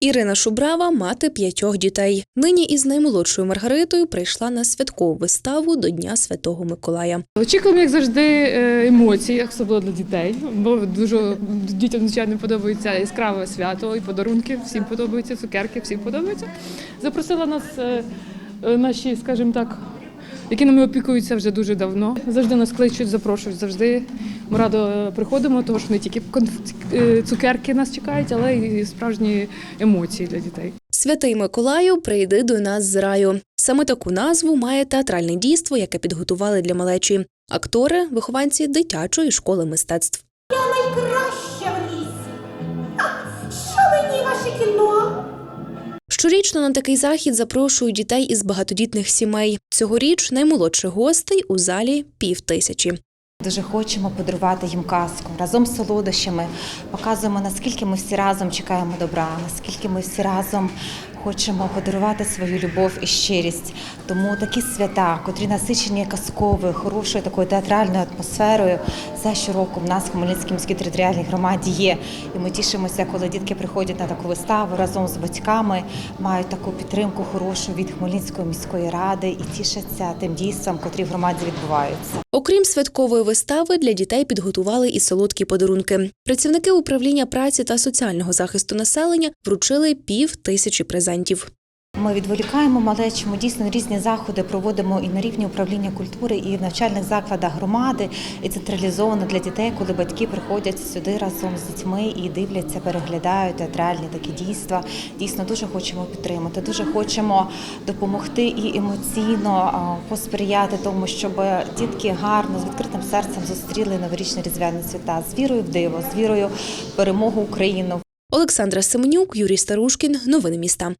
Ірина Шубрава мати п'ятьох дітей. Нині із наймолодшою Маргаритою прийшла на святкову виставу до Дня Святого Миколая. Очікуємо, як завжди, е, емоцій, особливо для дітей. Бо дуже дітям звичайно подобається яскраве свято і подарунки. Всім подобаються, цукерки, всім подобаються. Запросила нас е, е, наші, скажімо так, які нами опікуються вже дуже давно. Завжди нас кличуть, запрошують. Завжди ми радо приходимо, тому що не тільки е, цукерки нас чекають, але й справжні емоції для дітей. Святий Миколаю прийди до нас з раю. Саме таку назву має театральне дійство, яке підготували для малечі. Актори, вихованці дитячої школи мистецтв. Щорічно на такий захід запрошують дітей із багатодітних сімей. Цьогоріч наймолодших гостей у залі пів тисячі. Дуже хочемо подарувати їм казку разом з солодощами. Показуємо, наскільки ми всі разом чекаємо добра, наскільки ми всі разом хочемо подарувати свою любов і щирість. Тому такі свята, котрі насичені казковою, хорошою такою театральною атмосферою, це щороку в нас в Хмельницькій міській територіальній громаді є. І ми тішимося, коли дітки приходять на таку виставу разом з батьками, мають таку підтримку хорошу від Хмельницької міської ради і тішаться тим дійствам, котрі в громаді відбуваються. Окрім святкової вистави, для дітей підготували і солодкі подарунки. Працівники управління праці та соціального захисту населення вручили пів тисячі презентів. Ми відволікаємо малечу, ми дійсно різні заходи проводимо і на рівні управління культури, і в навчальних закладах громади, і централізовано для дітей, коли батьки приходять сюди разом з дітьми і дивляться, переглядають театральні такі дійства. Дійсно дуже хочемо підтримати, дуже хочемо допомогти і емоційно посприяти тому, щоб дітки гарно з відкритим серцем зустріли новорічні різдвяні свята з вірою в диво, з вірою в перемогу України. Олександра Семенюк, Юрій Старушкін. Новини міста.